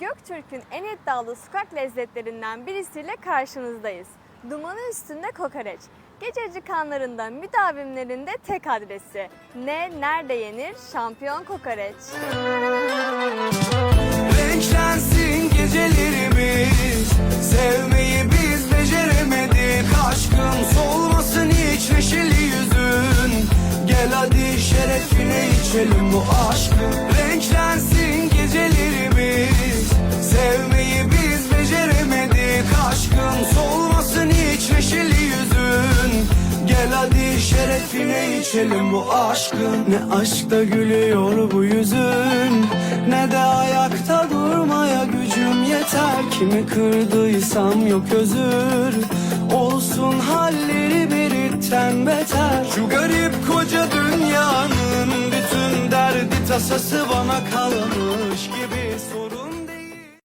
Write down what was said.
Göktürk'ün en iddialı sokak lezzetlerinden birisiyle karşınızdayız. Dumanı üstünde kokoreç. Gece acıkanlarında müdavimlerinde tek adresi. Ne, nerede yenir? Şampiyon kokoreç. Renklensin gecelerimiz Sevmeyi biz beceremedik Aşkın solmasın hiç neşeli yüzün Gel hadi şerefine içelim bu aşkı Renklensin şerefine içelim bu aşkın Ne aşkta gülüyor bu yüzün Ne de ayakta durmaya gücüm yeter. Kimi kırdıysam yok özür Olsun halleri biritten beter. Şu garip koca dünyanın bütün derdi tasası bana kalmış gibi sorun